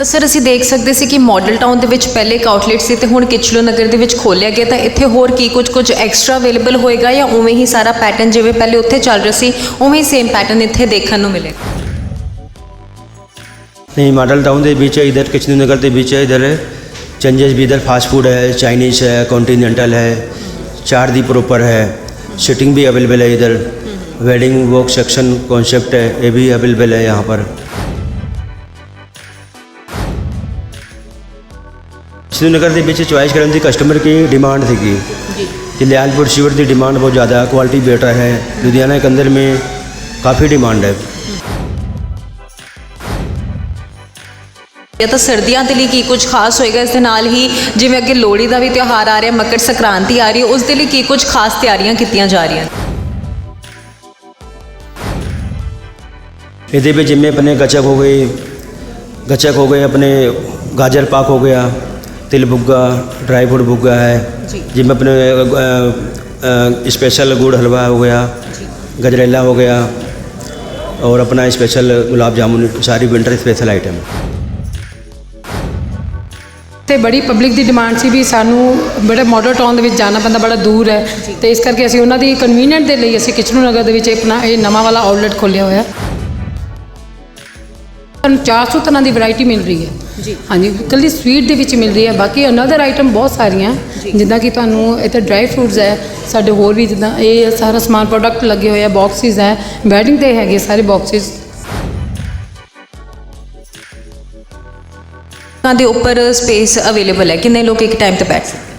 ਤਾਂ ਸਰ ਅਸੀਂ ਦੇਖ ਸਕਦੇ ਸੀ ਕਿ ਮਾਡਲ ਟਾਊਨ ਦੇ ਵਿੱਚ ਪਹਿਲੇ ਇੱਕ ਆਊਟਲੈਟ ਸੀ ਤੇ ਹੁਣ ਕਿਚਲੋ ਨਗਰ ਦੇ ਵਿੱਚ ਖੋਲਿਆ ਗਿਆ ਤਾਂ ਇੱਥੇ ਹੋਰ ਕੀ ਕੁਝ ਕੁਝ ਐਕਸਟਰਾ ਅਵੇਲੇਬਲ ਹੋਏਗਾ ਜਾਂ ਉਵੇਂ ਹੀ ਸਾਰਾ ਪੈਟਰਨ ਜਿਵੇਂ ਪਹਿਲੇ ਉੱਥੇ ਚੱਲ ਰਿਹਾ ਸੀ ਉਵੇਂ ਹੀ ਸੇਮ ਪੈਟਰਨ ਇੱਥੇ ਦੇਖਣ ਨੂੰ ਮਿਲੇਗਾ नहीं मॉडल टाउन के बीच है इधर किचन नगर के बीच है इधर चेंजेस भी इधर फास्ट फूड है चाइनीज़ है कॉन्टीनेंटल है चार दी प्रॉपर है सिटिंग भी अवेलेबल है इधर वेडिंग वॉक सेक्शन कॉन्सेप्ट है ये भी अवेलेबल है यहाँ पर किचन नगर के बीच चॉइस करने की कस्टमर की डिमांड थी ਜੀ कि लियालपुर शिवर की डिमांड बहुत ज़्यादा है क्वालिटी बेटर है लुधियाना के अंदर में काफ़ी डिमांड है ਜਾਂ ਤਾਂ ਸਰਦੀਆਂ ਦੇ ਲਈ ਕੀ ਕੁਝ ਖਾਸ ਹੋਏਗਾ ਇਸ ਦੇ ਨਾਲ ਹੀ ਜਿਵੇਂ ਅੱਗੇ ਲੋਹੜੀ ਦਾ ਵੀ ਤਿਉਹਾਰ ਆ ਰਿਹਾ ਮਕਰ ਸੰਕ੍ਰਾਂਤੀ ਆ ਰਹੀ ਹੈ ਉਸ ਦੇ ਲਈ ਕੀ ਕੁਝ ਖਾਸ ਤਿਆਰੀਆਂ ਕੀਤੀਆਂ ਜਾ ਰਹੀਆਂ ਇਹਦੇ ਵਿੱਚ ਜਿਵੇਂ ਆਪਣੇ ਗੱਚਕ ਹੋ ਗਏ ਗੱਚਕ ਹੋ ਗਏ ਆਪਣੇ ਗਾਜਰ ਪਾਕ ਹੋ ਗਿਆ ਤਿਲ ਬੁੱਗਾ ਡਰਾਈ ਫਰੂਟ ਬੁੱਗਾ ਹੈ ਜੀ। ਜਿਵੇਂ ਆਪਣੇ स्पेशल गुड़ हलवा हो गया गजरेला हो गया और अपना स्पेशल गुलाब जामुन सारी विंटर स्पेशल आइटम ਤੇ ਬੜੀ ਪਬਲਿਕ ਦੀ ਡਿਮਾਂਡ ਸੀ ਵੀ ਸਾਨੂੰ ਬੜੇ ਮਾਡਲ ਟਾਊਨ ਦੇ ਵਿੱਚ ਜਾਣਾ ਪੈਂਦਾ ਬੜਾ ਦੂਰ ਹੈ ਤੇ ਇਸ ਕਰਕੇ ਅਸੀਂ ਉਹਨਾਂ ਦੀ ਕਨਵੀਨੀਅੰਟ ਦੇ ਲਈ ਅਸੀਂ ਕਿਚਨੂ ਨਗਰ ਦੇ ਵਿੱਚ ਆਪਣਾ ਇਹ ਨਵਾਂ ਵਾਲਾ ਆਊਟਲੈਟ ਖੋਲ੍ਹਿਆ ਹੋਇਆ ਸਾਨੂੰ 400 ਤਰ੍ਹਾਂ ਦੀ ਵੈਰਾਈਟੀ ਮਿਲ ਰਹੀ ਹੈ ਜੀ। ਹਾਂਜੀ ਇਕੱਲੀ ਸਵੀਟ ਦੇ ਵਿੱਚ ਮਿਲ ਰਹੀ ਹੈ ਬਾਕੀ ਅਨਦਰ ਆਈਟਮ ਬਹੁਤ ਸਾਰੀਆਂ ਜਿੱਦਾਂ ਕਿ ਤੁਹਾਨੂੰ ਇੱਥੇ ਡਰਾਈ ਫਰੂਟਸ ਹੈ ਸਾਡੇ ਹੋਰ ਵੀ ਜਿੱਦਾਂ ਇਹ ਸਾਰਾ ਸਮਾਨ ਪ੍ਰੋਡਕਟ ਲੱਗੇ ਹੋਏ ਆ ਬਾਕਸਿਸ ਹੈ ਵੈਡਿੰਗ ਤੇ ਹੈਗੇ ਸਾਰੇ ਬਾਕਸਿਸ ਉਹਨਾਂ ਦੇ ਉੱਪਰ ਸਪੇਸ ਅਵੇਲੇਬਲ ਹੈ ਕਿੰਨੇ ਲੋਕ ਇੱਕ ਟਾਈਮ ਤੇ ਬੈਠ ਸਕਦੇ?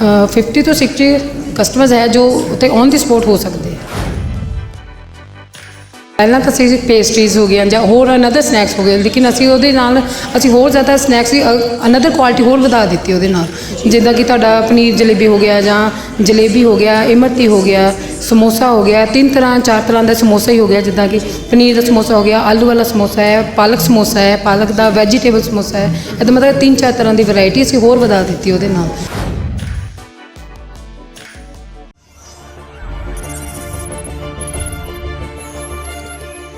ਅ, 50 ਤੋਂ 60 ਕਸਟਮਰਸ ਹੈ ਜੋ ਉੱਤੇ ਔਨ ਦੀ ਸਪੋਟ ਹੋ ਸਕਦੇ ਪਹਿਲਾਂ ਤਾਂ ਅਸੀਂ ਪੇਸਟਰੀਜ਼ ਹੋ ਗਈਆਂ ਜਾਂ ਹੋਰ ਅਨਦਰ ਸਨੈਕਸ ਹੋ ਗਏ, ਲੇਕਿਨ ਅਸੀਂ ਉਹਦੇ ਨਾਲ, ਅਸੀਂ ਹੋਰ ਜ਼ਿਆਦਾ ਸਨੈਕਸ ਵੀ ਅਨਦਰ ਕੁਆਲਿਟੀ ਹੋਰ ਵਧਾ ਦਿੱਤੀ ਉਹਦੇ ਨਾਲ। ਜਿੱਦਾਂ ਕਿ ਤੁਹਾਡਾ ਪਨੀਰ ਜਲੇਬੀ ਹੋ ਗਿਆ ਜਾਂ ਜਲੇਬੀ ਹੋ ਗਿਆ, ਇਮਰਤੀ ਹੋ ਗਿਆ, ਸਮੋਸਾ ਹੋ ਗਿਆ, ਤਿੰਨ ਤਰ੍ਹਾਂ, ਚਾਰ ਤਰ੍ਹਾਂ ਦਾ ਸਮੋਸਾ ਹੀ ਹੋ ਗਿਆ, ਜਿੱਦਾਂ ਕਿ ਪਨੀਰ ਦਾ ਸਮੋਸਾ ਹੋ ਗਿਆ, ਆਲੂ ਵਾਲਾ ਸਮੋਸਾ ਹੈ, ਪਾਲਕ ਸਮੋਸਾ ਹੈ, ਪਾਲਕ ਦਾ ਵੈਜੀਟੇਬਲ ਸਮੋਸਾ ਹੈ। ਇਹਦਾ ਮਤਲਬ ਤਿੰਨ ਚਾਰ ਤਰ੍ਹਾਂ ਦੀ ਵੈਰਾਈਟੀ ਅਸੀਂ ਹੋਰ ਵਧਾ ਦਿੱਤੀ ਉਹਦੇ ਨਾਲ।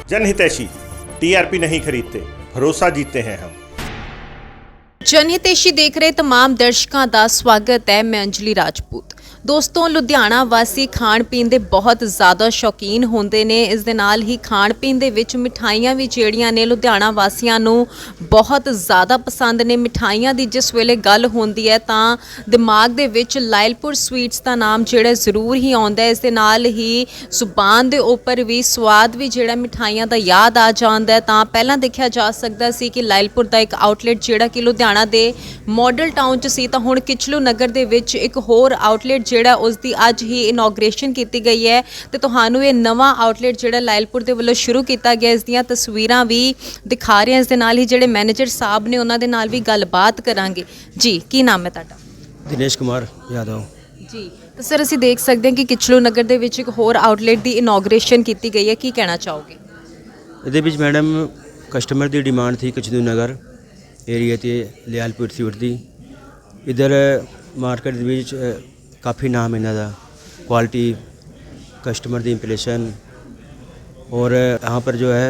जनहितैषी टीआरपी नहीं खरीदते भरोसा जीतते हैं हम ਜਨਹਿਤੇਸ਼ੀ ਦੇਖ ਰਹੇ तमाम ਦਰਸ਼ਕਾਂ ਦਾ ਸਵਾਗਤ ਹੈ ਮੈਂ ਅੰਜਲੀ ਰਾਜਪੂਤ ਦੋਸਤੋ, ਲੁਧਿਆਣਾ ਵਾਸੀ ਖਾਣ ਪੀਣ ਦੇ ਬਹੁਤ ਜ਼ਿਆਦਾ ਸ਼ੌਕੀਨ ਹੁੰਦੇ ਨੇ। ਇਸ ਦੇ ਨਾਲ ਹੀ ਖਾਣ ਪੀਣ ਦੇ ਵਿੱਚ ਮਿਠਾਈਆਂ ਵੀ ਜਿਹੜੀਆਂ ਨੇ ਲੁਧਿਆਣਾ ਵਾਸੀਆਂ ਨੂੰ ਬਹੁਤ ਜ਼ਿਆਦਾ ਪਸੰਦ ਨੇ। ਮਿਠਾਈਆਂ ਦੀ ਜਿਸ ਵੇਲੇ ਗੱਲ ਹੁੰਦੀ ਹੈ ਤਾਂ ਦਿਮਾਗ ਦੇ ਵਿੱਚ ਲਾਇਲਪੁਰ ਸਵੀਟਸ ਦਾ ਨਾਮ ਜਿਹੜਾ ਜ਼ਰੂਰ ਹੀ ਆਉਂਦਾ ਹੈ। ਇਸ ਦੇ ਨਾਲ ਹੀ ਜ਼ੁਬਾਨ ਦੇ ਉੱਪਰ ਵੀ ਸਵਾਦ ਵੀ ਜਿਹੜਾ ਮਿਠਾਈਆਂ ਦਾ ਯਾਦ ਆ ਜਾਂਦਾ ਹੈ। ਤਾਂ ਪਹਿਲਾਂ ਦੇਖਿਆ ਜਾ ਸਕਦਾ ਸੀ ਕਿ ਲਾਇਲਪੁਰ ਦਾ ਇੱਕ ਆਊਟਲੈਟ ਜਿਹੜਾ ਕਿ ਲੁਧਿਆਣਾ ਦੇ ਮਾਡਲ ਟਾਊਨ 'ਚ ਸੀ, ਤਾਂ ਹੁਣ ਕਿਚਲੂ ਨਗਰ ਦੇ ਵਿੱਚ ਇੱਕ ਹੋਰ ਆਊਟਲੈਟ ਜਿਹੜਾ ਉਸ ਦੀ ਅੱਜ ਹੀ ਇਨੋਗਰੇਸ਼ਨ ਕੀਤੀ ਗਈ ਹੈ ਤੇ ਤੁਹਾਨੂੰ ਇਹ ਨਵਾਂ ਆਊਟਲੈਟ ਜਿਹੜਾ ਲਾਇਲਪੁਰ ਦੇ ਵੱਲੋਂ ਸ਼ੁਰੂ ਕੀਤਾ ਗਿਆ ਇਸ ਦੀਆਂ ਤਸਵੀਰਾਂ ਵੀ ਦਿਖਾ ਰਹੇ ਹਾਂ। ਇਸ ਦੇ ਨਾਲ ਹੀ ਜਿਹੜੇ ਮੈਨੇਜਰ ਸਾਹਿਬ ਨੇ ਉਹਨਾਂ ਦੇ ਨਾਲ ਵੀ ਗੱਲਬਾਤ ਕਰਾਂਗੇ। ਜੀ ਕੀ ਨਾਮ ਹੈ ਤੁਹਾਡਾ? ਦਿਨੇਸ਼ ਕੁਮਾਰ ਯਾਦਵ। ਜੀ ਤਾਂ ਸਰ ਅਸੀਂ ਦੇਖ ਸਕਦੇ ਹਾਂ ਕਿ ਕਿਚਲੂ ਨਗਰ ਦੇ ਵਿੱਚ ਇੱਕ ਹੋਰ ਆਊਟਲੈਟ ਦੀ ਇਨੋਗਰੇਸ਼ਨ ਕੀਤੀ ਗਈ ਹੈ। ਕੀ ਕਹਿਣਾ ਚਾਹੋਗੇ? ਇਹਦੇ ਵਿੱਚ ਮੈਡਮ ਕਸਟਮਰ ਦੀ ਡਿਮਾਂਡ ਸੀ ਕਿਚਲੂ ਨਗਰ ਏਰੀਆ ਤੇ ਲਿਆਲਪੁਰ ਸੀਵਰ ਦੀ। ਇਧਰ ਮਾਰਕੀਟ ਦੇ ਵਿੱਚ ਕਾਫੀ ਨਾਮ ਇਹਨਾਂ ਦਾ क्वालिटी कस्टमर ਦੀ इंप्रेशन और यहाँ पर जो है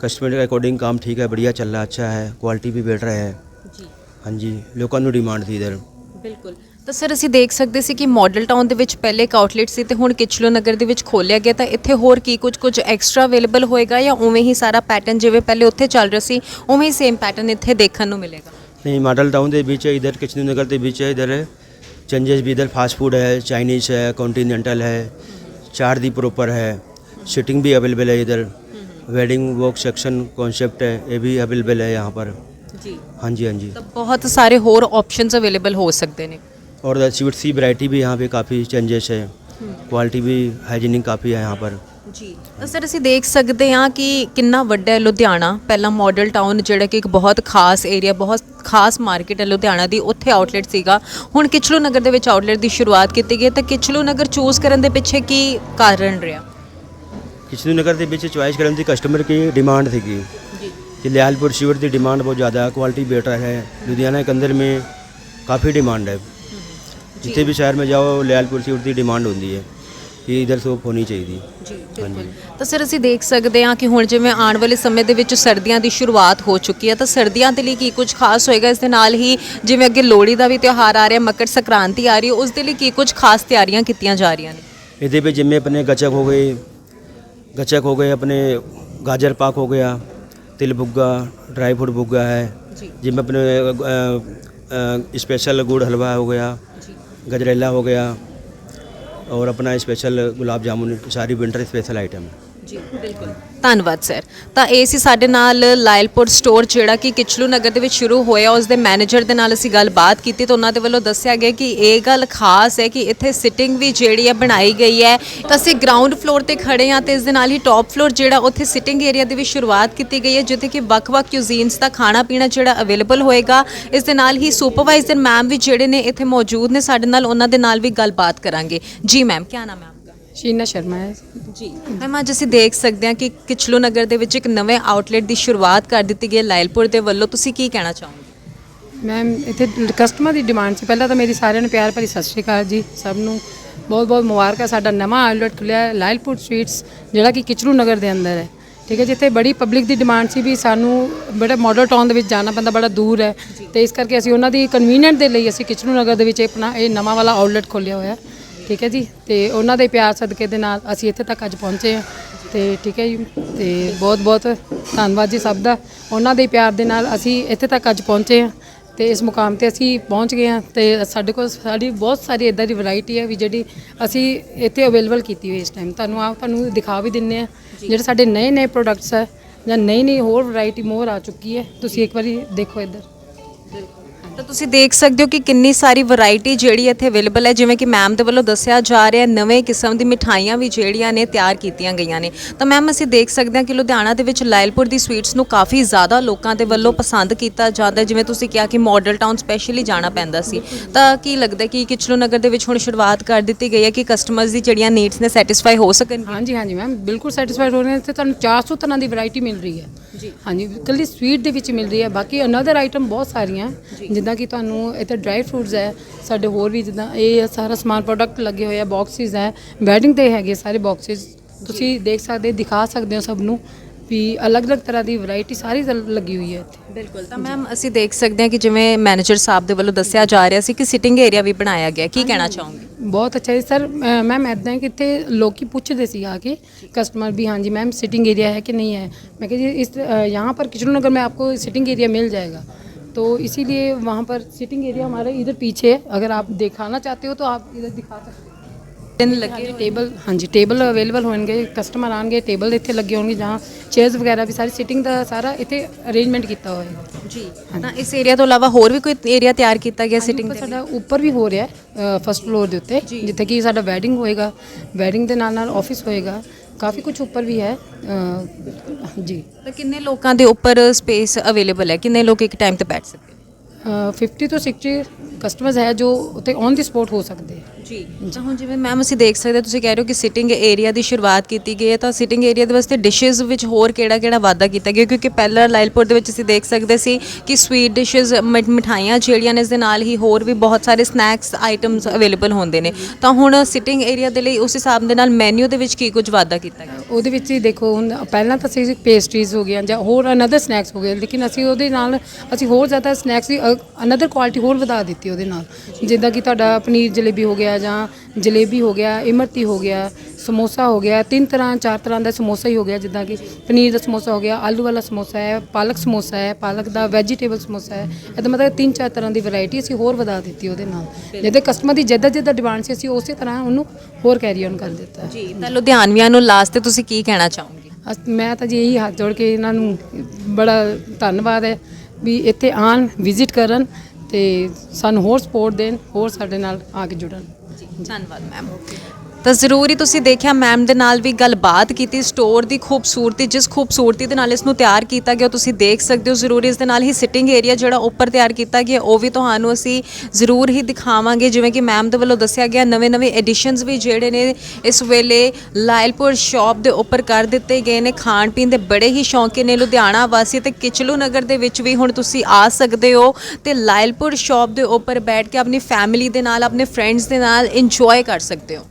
कस्टमर के अकॉर्डिंग काम ठीक है बढ़िया चल रहा अच्छा है क्वालिटी भी बेटर है ਜੀ हाँ जी लोगों ਨੂੰ ਡਿਮਾਂਡ ਸੀ ਇਧਰ ਬਿਲਕੁਲ ਤਾਂ ਸਰ ਅਸੀਂ ਦੇਖ ਸਕਦੇ ਸੀ ਕਿ ਮਾਡਲ ਟਾਊਨ ਦੇ ਵਿੱਚ ਪਹਿਲੇ ਇੱਕ ਆਊਟਲੈਟ ਸੀ ਤੇ ਹੁਣ ਕਿਚਲੋ ਨਗਰ ਦੇ ਵਿੱਚ ਖੋਲਿਆ ਗਿਆ ਤਾਂ ਇੱਥੇ ਹੋਰ ਕੀ ਕੁਝ ਕੁਝ ਐਕਸਟਰਾ ਅਵੇਲੇਬਲ ਹੋਏਗਾ ਜਾਂ ਉਵੇਂ ਹੀ ਸਾਰਾ ਪੈਟਰਨ ਜਿਵੇਂ ਪਹਿਲੇ ਉੱਥੇ ਚੱਲ ਰਿਹਾ ਸੀ ਉਵੇਂ ਹੀ ਸੇਮ ਪੈਟਰਨ ਇੱਥੇ ਦੇਖਣ ਨੂੰ ਮਿਲੇਗਾ नहीं मॉडल टाउन के बीच है इधर किचन नगर के बीच है इधर चेंजेस भी इधर फास्ट फ़ूड है चाइनीज़ है कॉन्टीनेंटल है चार दी प्रॉपर है सिटिंग भी अवेलेबल है इधर वेडिंग वॉक सेक्शन कॉन्सेप्ट है ये भी अवेलेबल है यहाँ पर। जी। हाँ जी हाँ जी। तो बहुत सारे होर ऑप्शन अवेलेबल हो सकते हैं। और स्वीट सी वैरायटी भी यहाँ पे काफ़ी चेंजेस है। क्वालिटी भी हाइजीनिक काफ़ी है यहाँ पर। ਜੀ। ਸਰ ਅਸੀਂ ਦੇਖ ਸਕਦੇ ਹਾਂ ਕਿ ਕਿੰਨਾ ਵੱਡਾ ਲੁਧਿਆਣਾ। ਪਹਿਲਾਂ ਮਾਡਲ ਟਾਊਨ ਜਿਹੜਾ ਕਿ ਇੱਕ ਬਹੁਤ ਖਾਸ ਏਰੀਆ ਬਹੁਤ ਖਾਸ ਮਾਰਕੀਟ ਹੈ ਲੁਧਿਆਣਾ ਦੀ ਉੱਥੇ ਆਊਟਲੈਟ ਸੀਗਾ। ਹੁਣ ਕਿਚਲੂ ਨਗਰ ਦੇ ਵਿੱਚ ਆਊਟਲੈਟ ਦੀ ਸ਼ੁਰੂਆਤ ਕੀਤੀ ਗਈ ਤਾਂ ਕਿਚਲੂ ਨਗਰ ਚੂਜ਼ ਕਰਨ ਦੇ ਪਿੱਛੇ ਕੀ ਕਾਰਨ ਰਿਹਾ? ਕਿਚਲੂ ਨਗਰ ਦੇ ਵਿੱਚ ਚੁਆਇਸ ਕਰਨ ਦੀ ਕਸਟਮਰ ਕੀ ਡਿਮਾਂਡ ਸੀਗੀ? ਜੀ। ਕਿ ਲਿਆਲਪੁਰ ਸ਼ਿਵਰ ਦੀ ਡਿਮਾਂਡ ਬਹੁਤ ਜ਼ਿਆਦਾ ਕੁਆਲਿਟੀ ਬੇਟਰ ਹੈ। ਲੁਧਿਆਣਾ ਕੇ ਅੰਦਰ ਮੇ ਕਾਫੀ ਡਿਮਾਂਡ ਹੈ। ਜਿੱਥੇ ਵੀ ਸ਼ਹਿਰ ਮੇ ਜਾਓ ਲਿਆਲਪੁਰ ਸ਼ਿਵਰ ਦੀ ਡਿਮਾਂਡ ਹੁੰਦੀ ਹੈ। ਇਹ ਇਧਰ ਸੋਪ ਹੋਣੀ ਚਾਹੀਦੀ। ਜੀ ਬਿਲਕੁਲ। ਤਾਂ ਸਰ ਅਸੀਂ ਦੇਖ ਸਕਦੇ ਹਾਂ ਕਿ ਹੁਣ ਜਿਵੇਂ ਆਉਣ ਵਾਲੇ ਸਮੇਂ ਦੇ ਵਿੱਚ ਸਰਦੀਆਂ ਦੀ ਸ਼ੁਰੂਆਤ ਹੋ ਚੁੱਕੀ ਹੈ ਤਾਂ ਸਰਦੀਆਂ ਦੇ ਲਈ ਕੀ ਕੁਝ ਖਾਸ ਹੋਏਗਾ? ਇਸ ਦੇ ਨਾਲ ਹੀ ਜਿਵੇਂ ਅੱਗੇ ਲੋਹੜੀ ਦਾ ਵੀ ਤਿਉਹਾਰ ਆ ਰਿਹਾ ਮਕਰ ਸੰਕ੍ਰਾਂਤੀ ਆ ਰਹੀ ਹੈ ਉਸ ਦੇ ਲਈ ਕੀ ਕੁਝ ਖਾਸ ਤਿਆਰੀਆਂ ਕੀਤੀਆਂ ਜਾ ਰਹੀਆਂ ਨੇ? ਇਹਦੇ ਵਿੱਚ ਜਿਵੇਂ ਆਪਣੇ ਗੱਚਕ ਹੋ ਗਏ ਗੱਚਕ ਹੋ ਗਏ ਆਪਣੇ ਗਾਜਰ ਪਾਕ ਹੋ ਗਿਆ ਤਿਲ ਬੁੱਗਾ ਡਰਾਈ ਫੂਡ ਬੁੱਗਾ ਹੈ। ਜਿਵੇਂ ਆਪਣੇ ਸਪੈਸ਼ਲ ਗੁੜ ਹਲਵਾ ਹੋ ਗਿਆ ਗਜਰੇਲਾ ਹੋ ਗਿਆ और अपना स्पेशल गुलाब जामुन सारी विंटर स्पेशल आइटम है ਜੀ, ਬਿਲਕੁਲ। ਧੰਨਵਾਦ, ਸਰ। ਤਾਂ ਇਹ ਸੀ ਸਾਡੇ ਨਾਲ ਲਾਇਲਪੁਰ ਸਟੋਰ, ਜਿਹੜਾ ਕਿ ਕਿਚਲੂ ਨਗਰ ਦੇ ਵਿੱਚ ਸ਼ੁਰੂ ਹੋਇਆ। ਉਸ ਦੇ ਮੈਨੇਜਰ ਦੇ ਨਾਲ ਅਸੀਂ ਗੱਲਬਾਤ ਕੀਤੀ ਤਾਂ ਉਹਨਾਂ ਦੇ ਵੱਲੋਂ ਦੱਸਿਆ ਗਿਆ ਕਿ ਇਹ ਗੱਲ ਖਾਸ ਹੈ ਕਿ ਇੱਥੇ ਸਿਟਿੰਗ ਵੀ ਜਿਹੜੀ ਹੈ ਬਣਾਈ ਗਈ ਹੈ। ਤਾਂ ਅਸੀਂ ਗਰਾਊਂਡ ਫਲੋਰ ਤੇ ਖੜੇ ਹਾਂ ਤੇ ਇਸ ਦੇ ਨਾਲ ਹੀ ਟੌਪ ਫਲੋਰ ਜਿਹੜਾ ਉੱਥੇ ਸਿਟਿੰਗ ਏਰੀਆ ਦੀ ਵੀ ਸ਼ੁਰੂਆਤ ਕੀਤੀ ਗਈ ਹੈ, ਜਿੱਥੇ ਕਿ ਵੱਖ-ਵੱਖ ਕਿਊਜ਼ੀਨਸ ਦਾ ਖਾਣਾ ਪੀਣਾ ਜਿਹੜਾ ਅਵੇਲੇਬਲ ਹੋਏਗਾ। ਇਸ ਦੇ ਨਾਲ ਹੀ ਸੁਪਰਵਾਈਜ਼ਰ ਮੈਮ ਵੀ ਜਿਹੜੇ ਨੇ ਇੱਥੇ ਮੌਜੂਦ ਨੇ, ਸਾਡੇ ਨਾਲ ਉਹਨਾਂ ਦੇ ਨਾਲ ਵੀ ਗੱਲਬਾਤ ਕਰਾਂਗੇ। ਜੀ ਮੈਮ ਕੀ ਨਾਮ ਹੈ ਸ਼ੀਨਾ ਸ਼ਰਮਾ ਹੈ। ਜੀ। ਮੈਮ ਅੱਜ ਅਸੀਂ ਦੇਖ ਸਕਦੇ ਹਾਂ ਕਿ ਕਿਚਲੂ ਨਗਰ ਦੇ ਵਿੱਚ ਇੱਕ ਨਵੇਂ ਆਊਟਲੈਟ ਦੀ ਸ਼ੁਰੂਆਤ ਕਰ ਦਿੱਤੀ ਗਈ ਹੈ ਲਾਇਲਪੁਰ ਦੇ ਵੱਲੋਂ। ਤੁਸੀਂ ਕੀ ਕਹਿਣਾ ਚਾਹੋਗੇ? ਮੈਮ ਇੱਥੇ ਕਸਟਮਰ ਦੀ ਡਿਮਾਂਡ ਸੀ। ਪਹਿਲਾਂ ਤਾਂ ਮੇਰੀ ਸਾਰਿਆਂ ਨੂੰ ਪਿਆਰ ਭਰੀ ਸਤਿ ਸ਼੍ਰੀ ਅਕਾਲ ਜੀ। ਸਭ ਨੂੰ ਬਹੁਤ ਬਹੁਤ ਮੁਬਾਰਕਾਂ। ਸਾਡਾ ਨਵਾਂ ਆਊਟਲੈਟ ਖੁੱਲਿਆ ਹੈ ਲਾਇਲਪੁਰ ਸਵੀਟਸ ਜਿਹੜਾ ਕਿ ਕਿਚਲੂ ਨਗਰ ਦੇ ਅੰਦਰ ਹੈ। ਠੀਕ ਹੈ ਜਿੱਥੇ ਬੜੀ ਪਬਲਿਕ ਦੀ ਡਿਮਾਂਡ ਸੀ ਵੀ ਸਾਨੂੰ ਬੜਾ ਮਾਡਲ ਟਾਊਨ ਦੇ ਵਿੱਚ ਜਾਣਾ ਪੈਂਦਾ ਬੜਾ ਦੂਰ ਹੈ। ਤੇ ਇਸ ਕਰਕੇ ਅਸੀਂ ਉਹਨਾਂ ਦੀ ਕਨਵੀਨੀਅੰਟ ਦੇ ਲਈ ਅਸੀਂ ਕਿਚਲੂ ਨਗਰ ਦੇ ਵਿੱਚ ਇਹ ਆਪਣਾ ਇਹ ਨਵਾਂ ਵਾਲਾ ਆਊਟਲੈਟ ਖੋਲ੍ਹਿਆ ਹੋਇਆ ਠੀਕ ਹੈ ਜੀ ਤੇ ਉਹਨਾਂ ਦੇ ਪਿਆਰ ਸਦਕੇ ਦੇ ਨਾਲ ਅਸੀਂ ਇੱਥੇ ਤੱਕ ਅੱਜ ਪਹੁੰਚੇ ਹਾਂ। ਤੇ ਠੀਕ ਹੈ ਜੀ ਤੇ ਬਹੁਤ ਬਹੁਤ ਧੰਨਵਾਦ ਜੀ ਸਭ ਦਾ। ਉਹਨਾਂ ਦੇ ਪਿਆਰ ਦੇ ਨਾਲ ਅਸੀਂ ਇੱਥੇ ਤੱਕ ਅੱਜ ਪਹੁੰਚੇ ਹਾਂ। ਤੇ ਇਸ ਮੁਕਾਮ ਤੇ ਅਸੀਂ ਪਹੁੰਚ ਗਏ ਹਾਂ। ਤੇ ਸਾਡੇ ਕੋਲ ਸਾਡੀ ਬਹੁਤ ਸਾਰੀ ਇਦਾਂ ਦੀ ਵੈਰਾਈਟੀ ਹੈ ਵੀ ਜਿਹੜੀ ਅਸੀਂ ਇੱਥੇ ਅਵੇਲੇਬਲ ਕੀਤੀ ਹੋਈ ਇਸ ਟਾਈਮ ਤੁਹਾਨੂੰ ਆ ਤੁਹਾਨੂੰ ਦਿਖਾ ਵੀ ਦਿੰਨੇ ਆ ਜਿਹੜੇ ਸਾਡੇ ਨਏ ਨਏ ਪ੍ਰੋਡਕਟਸ ਹੈ ਜਾਂ ਨਈ ਨਈ ਹੋਰ ਵੈਰਾਈਟੀ ਮੋਰ ਆ ਚੁੱਕੀ ਹੈ। ਤੁਸੀਂ ਇੱਕ ਵਾਰੀ ਦੇਖੋ ਇੱਧਰ। ਤਾਂ ਤੁਸੀਂ ਦੇਖ ਸਕਦੇ ਹੋ ਕਿ ਕਿੰਨੀ ਸਾਰੀ ਵੈਰਾਈਟੀ ਜਿਹੜੀ ਇੱਥੇ ਅਵੇਲੇਬਲ ਹੈ ਜਿਵੇਂ ਕਿ ਮੈਮ ਦੇ ਵੱਲੋਂ ਦੱਸਿਆ ਜਾ ਰਿਹਾ ਨਵੇਂ ਕਿਸਮ ਦੀ ਮਿਠਾਈਆਂ ਵੀ ਜਿਹੜੀਆਂ ਨੇ ਤਿਆਰ ਕੀਤੀਆਂ ਗਈਆਂ ਨੇ ਤਾਂ ਮੈਮ ਅਸੀਂ ਦੇਖ ਸਕਦੇ ਹਾਂ ਕਿ ਲੁਧਿਆਣਾ ਦੇ ਵਿੱਚ ਲਾਇਲਪੁਰ ਦੀ ਸਵੀਟਸ ਨੂੰ ਕਾਫੀ ਜ਼ਿਆਦਾ ਲੋਕਾਂ ਦੇ ਵੱਲੋਂ ਪਸੰਦ ਕੀਤਾ ਜਾਂਦਾ। ਜਿਵੇਂ ਤੁਸੀਂ ਕਿਹਾ ਕਿ ਮਾਡਲ ਟਾਊਨ ਸਪੈਸ਼ਲੀ ਜਾਣਾ ਪੈਂਦਾ ਸੀ ਤਾਂ ਕੀ ਲੱਗਦਾ ਕਿ ਕਿਚਲੂ ਨਗਰ ਦੇ ਵਿੱਚ ਹੁਣ ਸ਼ੁਰੂਆਤ ਕਰ ਦਿੱਤੀ ਗਈ ਹੈ ਕਿ ਕਸਟਮਰਸ ਦੀ ਜਿਹੜੀਆਂ ਨੀਡਸ ਨੇ ਸੈਟੀਸਫਾਈ ਹੋ ਸਕਣਗੇ ਹਾਂਜੀ ਹਾਂਜੀ ਮੈਮ ਬਿਲਕੁਲ ਸੈਟੀਸਫਾਈਡ ਹੋ ਰਹੇ ਹਾਂ ਤੇ ਤੁਹਾਨੂੰ 400 ਤਰ੍ਹਾਂ ਦੀ ਵੈਰਾਈਟੀ ਮਿਲ ਰਹੀ ਹੈ ਜੀ। ਹਾਂਜੀ ਇਕੱਲੀ ਸਵੀਟ ਦੇ ਵਿੱਚ ਮਿਲ ਰਹੀ ਹੈ ਬਾਕੀ ਅਨਦਰ ਆਈਟਮ ਬਹੁਤ ਸਾਰੀਆਂ। ਜਿੱਦਾਂ ਕਿ ਤੁਹਾਨੂੰ ਇੱਥੇ ਡਰਾਈ ਫਰੂਟਸ ਹੈ ਸਾਡੇ ਹੋਰ ਵੀ ਜਿੱਦਾਂ ਇਹ ਸਾਰਾ ਸਮਾਨ ਪ੍ਰੋਡਕਟ ਲੱਗੇ ਹੋਏ ਆ ਬਾਕਸਿਸ ਹੈ ਵੈਡਿੰਗ ਤੇ ਹੈਗੇ ਸਾਰੇ ਬਾਕਸਿਸ ਤੁਸੀਂ ਦੇਖ ਸਕਦੇ ਦਿਖਾ ਸਕਦੇ ਹੋ ਸਭ ਨੂੰ ਵੀ ਅਲੱਗ-ਅਲੱਗ ਤਰ੍ਹਾਂ ਦੀ ਵੈਰਾਈਟੀ ਸਾਰੀ ਤ- ਲੱਗੀ ਹੋਈ ਹੈ ਇੱਥੇ ਬਿਲਕੁਲ ਤਾਂ ਮੈਮ ਅਸੀਂ ਦੇਖ ਸਕਦੇ ਹਾਂ ਕਿ ਜਿਵੇਂ ਮੈਨੇਜਰ ਸਾਹਿਬ ਦੇ ਵੱਲੋਂ ਦੱਸਿਆ ਜਾ ਰਿਹਾ ਸੀ ਕਿ ਸਿਟਿੰਗ ਏਰੀਆ ਵੀ ਬਣਾਇਆ ਗਿਆ ਕੀ ਕਹਿਣਾ ਚਾਹੋਗੇ ਬਹੁਤ ਅੱਛਾ ਹੈ ਸਰ ਮੈਮ ਇੱਦਾਂ ਹੈ ਕਿ ਇੱਥੇ ਲੋਕੀ ਪੁੱਛਦੇ ਸੀ ਆ के कस्टमर भी हाँ जी मैम सिटिंग एरिया है कि नहीं है मैं कह जी इस अ, यहाँ पर किचन नगर में आपको सिटिंग एरिया मिल जाएगा तो इसीलिए वहाँ पर सिटिंग एरिया हमारा इधर पीछे है अगर आप दिखाना चाहते हो तो आप इधर दिखा सकते हो ਦਿਨ ਲੱਗੇ ਟੇਬਲ ਹਾਂਜੀ ਟੇਬਲ ਅਵੇਲੇਬਲ ਹੋਣਗੇ ਕਸਟਮਰ ਆਣਗੇ ਟੇਬਲ ਇੱਥੇ ਲੱਗੇ ਹੋਣਗੇ ਜਹਾਂ ਚੇਅਰਸ ਵਗੈਰਾ ਵੀ ਸਾਰੀ ਸਿਟਿੰਗ ਦਾ ਸਾਰਾ ਇੱਥੇ ਅਰੇਂਜਮੈਂਟ ਕੀਤਾ ਹੋਏਗਾ ਜੀ ਤਾਂ ਇਸ ਏਰੀਆ ਤੋਂ ਇਲਾਵਾ ਹੋਰ ਵੀ ਕੋਈ ਏਰੀਆ ਤਿਆਰ ਕੀਤਾ ਗਿਆ ਸਿਟਿੰਗ ਉੱਪਰ ਸਾਡਾ ਉੱਪਰ ਵੀ ਹੋ ਰਿਹਾ ਹੈ ਫਸਟ ਫਲੋਰ ਦੇ ਉੱਤੇ ਜਿੱਥੇ ਕਿ ਸਾਡਾ ਵੈਡਿੰਗ ਹੋਏਗਾ ਵੈਡਿੰਗ ਦੇ ਨਾਲ ਨਾਲ ਆਫਿਸ ਹੋਏਗਾ ਕਾਫੀ ਕੁਝ ਉੱਪਰ ਵੀ ਹੈ ਅ, ਜੀ ਤਾਂ ਕਿੰਨੇ ਲੋਕਾਂ ਦੇ ਉੱਪਰ ਸਪੇਸ ਅਵੇਲੇਬਲ ਹੈ? ਕਿੰਨੇ ਲੋਕ ਇੱਕ ਟਾਈਮ ਤੇ ਬੈਠ ਸਕਦੇ? 50 ਤੋਂ 60 ਕਸਟਮਰਸ ਹੈ ਜੋ ਉੱਥੇ ਔਨ ਦੀ ਸਪੋਟ ਹੋ ਸਕਦੇ ਹੈ ਜੀ ਤਾਂ ਹੁਣ ਜਿਵੇਂ ਮੈਮ ਅਸੀਂ ਦੇਖ ਸਕਦੇ ਹਾਂ, ਤੁਸੀਂ ਕਹਿ ਰਹੇ ਹੋ ਕਿ ਸਿਟਿੰਗ ਏਰੀਆ ਦੀ ਸ਼ੁਰੂਆਤ ਕੀਤੀ ਗਈ ਹੈ ਤਾਂ ਸਿਟਿੰਗ ਏਰੀਆ ਦੇ ਵਾਸਤੇ ਡਿਸ਼ਸ ਵਿੱਚ ਹੋਰ ਕਿਹੜਾ ਕਿਹੜਾ ਵਾਧਾ ਕੀਤਾ ਗਿਆ? ਕਿਉਂਕਿ ਪਹਿਲਾਂ ਲਾਇਲਪੁਰ ਦੇ ਵਿੱਚ ਅਸੀਂ ਦੇਖ ਸਕਦੇ ਸੀ ਕਿ ਸਵੀਟ ਡਿਸ਼ਸ ਮਿਠਾਈਆਂ ਜਿਹੜੀਆਂ ਨੇ ਇਸ ਦੇ ਨਾਲ ਹੀ ਹੋਰ ਵੀ ਬਹੁਤ ਸਾਰੇ ਸਨੈਕਸ ਆਈਟਮਸ ਅਵੇਲੇਬਲ ਹੁੰਦੇ ਨੇ। ਤਾਂ ਹੁਣ ਸਿਟਿੰਗ ਏਰੀਆ ਦੇ ਲਈ ਉਸ ਹਿਸਾਬ ਦੇ ਨਾਲ ਮੈਨੂ ਦੇ ਵਿੱਚ ਕੀ ਕੁਝ ਵਾਧਾ ਕੀਤਾ ਗਿਆ? ਉਹਦੇ ਵਿੱਚ ਹੀ ਦੇਖੋ ਹੁਣ ਪਹਿਲਾਂ ਤਾਂ ਅਸੀਂ ਪੇਸਟਰੀਜ਼ ਹੋ ਗਈਆਂ ਜਾਂ ਹੋਰ ਅਨਦਰ ਸਨੈਕਸ ਹੋ ਗਏ ਲੇਕਿਨ ਅਸੀਂ ਉਹਦੇ ਨਾਲ ਅਸੀਂ ਹੋਰ ਜ਼ਿਆਦਾ ਸਨੈਕਸ ਦੀ ਅਨਦਰ ਕੁਆਲਿਟੀ ਹੋਰ ਵਧਾ ਦਿੱਤੀ ਉਹਦੇ ਨਾਲ। ਜਿੱਦਾਂ ਕਿ ਤੁਹਾਡਾ ਪਨੀਰ ਜਲੇਬੀ ਹੋ ਗਿਆ ਜਾਂ ਜਲੇਬੀ ਹੋ ਗਿਆ ਇਮਰਤੀ ਹੋ ਗਿਆ ਸਮੋਸਾ ਹੋ ਗਿਆ ਤਿੰਨ ਤਰ੍ਹਾਂ ਚਾਰ ਤਰ੍ਹਾਂ ਦਾ ਸਮੋਸਾ ਹੀ ਹੋ ਗਿਆ। ਜਿੱਦਾਂ ਕਿ ਪਨੀਰ ਦਾ ਸਮੋਸਾ ਹੋ ਗਿਆ ਆਲੂ ਵਾਲਾ ਸਮੋਸਾ ਹੈ ਪਾਲਕ ਸਮੋਸਾ ਹੈ ਪਾਲਕ ਦਾ ਵੈਜੀਟੇਬਲ ਸਮੋਸਾ ਹੈ। ਇਹਦਾ ਮਤਲਬ ਤਿੰਨ ਚਾਰ ਤਰ੍ਹਾਂ ਦੀ ਵੈਰਾਈਟੀ ਅਸੀਂ ਹੋਰ ਵਧਾ ਦਿੱਤੀ ਉਹਦੇ ਨਾਲ। ਜਿਹਦੇ ਕਸਟਮਰ ਦੀ ਜਿੱਦਾਂ ਜਿੱਦਾਂ ਡਿਮਾਂਡ ਸੀ ਅਸੀਂ ਉਸੇ ਤਰ੍ਹਾਂ ਉਹਨੂੰ ਹੋਰ ਕੈਰੀ ਔਨ ਕਰ ਦਿੱਤਾ। ਜੀ ਤਾਂ ਲੁਧਿਆਣਵੀਆਂ ਨੂੰ ਲਾਸਟ ਤੇ ਤੁਸੀਂ ਕੀ ਕਹਿਣਾ ਚਾਹੋਗੇ? ਮੈਂ ਤਾਂ ਜੀ ਇਹੀ ਹੱਥ ਜੋੜ ਕੇ ਇਹਨਾਂ ਨੂੰ ਬੜਾ ਧੰਨਵਾਦ ਹੈ। ਵੀ ਇੱਥੇ ਆਣ ਵਿਜ਼ਿਟ ਕਰਨ ਤੇ ਸਾਨੂੰ ਹੋਰ ਸਪੋਰਟ ਦੇਣ, ਹੋਰ ਸਾਡੇ ਨਾਲ ਆ ਕੇ ਜੁੜਨ। ਧੰਨਵਾਦ ਮੈਮ ਤਾਂ ਜ਼ਰੂਰ ਹੀ ਤੁਸੀਂ ਦੇਖਿਆ ਮੈਮ ਦੇ ਨਾਲ ਵੀ ਗੱਲਬਾਤ ਕੀਤੀ ਸਟੋਰ ਦੀ ਖੂਬਸੂਰਤੀ, ਜਿਸ ਖੂਬਸੂਰਤੀ ਦੇ ਨਾਲ ਇਸ ਨੂੰ ਤਿਆਰ ਕੀਤਾ ਗਿਆ ਤੁਸੀਂ ਦੇਖ ਸਕਦੇ ਹੋ, ਜ਼ਰੂਰ ਇਸ ਦੇ ਨਾਲ ਹੀ ਸਿਟਿੰਗ ਏਰੀਆ ਜਿਹੜਾ ਉੱਪਰ ਤਿਆਰ ਕੀਤਾ ਗਿਆ, ਉਹ ਵੀ ਤੁਹਾਨੂੰ ਅਸੀਂ ਜ਼ਰੂਰ ਹੀ ਦਿਖਾਵਾਂਗੇ। ਜਿਵੇਂ ਕਿ ਮੈਮ ਦੇ ਵੱਲੋਂ ਦੱਸਿਆ ਗਿਆ, ਨਵੇਂ-ਨਵੇਂ ਐਡੀਸ਼ਨਸ ਵੀ ਜਿਹੜੇ ਨੇ, ਇਸ ਵੇਲੇ ਲਾਇਲਪੁਰ ਸ਼ਾਪ ਦੇ ਉੱਪਰ ਕਰ ਦਿੱਤੇ ਗਏ ਨੇ ਖਾਣ ਪੀਣ ਦੇ ਬੜੇ ਹੀ ਸ਼ੌਂਕੀ ਨੇ ਲੁਧਿਆਣਾ ਵਾਸੀ ਤੇ ਕਿਚਲੂ ਨਗਰ ਦੇ ਵਿੱਚ ਵੀ ਹੁਣ ਤੁਸੀਂ ਆ ਸਕਦੇ ਹੋ ਤੇ ਲਾਇਲਪੁਰ ਸ਼ਾਪ ਦੇ ਉੱਪਰ ਬੈਠ ਕੇ ਆਪਣੀ ਫੈਮਿਲੀ ਦੇ ਨਾਲ, ਆਪਣੇ ਫਰੈਂਡਸ ਦੇ ਨਾਲ ਇੰਜੋਏ ਕਰ ਸਕਦੇ ਹੋ।